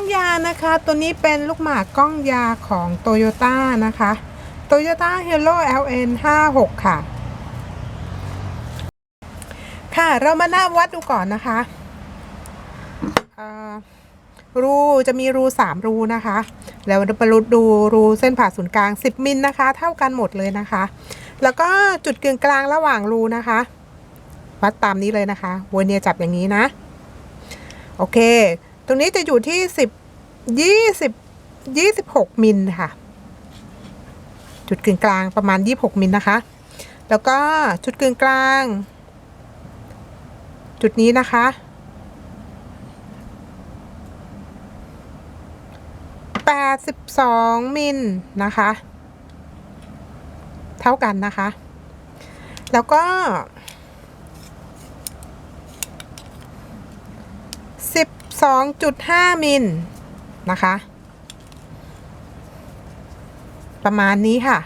องยานะคะ ตัวนี้เป็นลูกหมากกล้องยาของ Toyota นะคะ Toyota Hero LN 56ค่ะ ค่ะ เรามาหนับวัดดูก่อนนะคะ รูจะมีรูสามรูนะคะ แล้วมาดูรูเส้นผ่าศูนย์กลาง 10 มิลนะคะ เท่ากันหมดเลยนะคะ แล้วก็จุดกึ่งกลางระหว่างรูนะคะ วัดตามนี้เลยนะคะวเนียจับอย่างนี้นะ โอเค รงนี้จะอยู่ที่10 20 26มิลค่ะ จุดกึ่งกลางประมาณ26มิลนะคะ แล้วก็จุดกึ่งกลาง จุดนี้นะคะ 82 มิลนะคะ เท่ากันนะคะ แล้วก็ 2.5 มิลนะคะ ประมาณนี้ค่ะ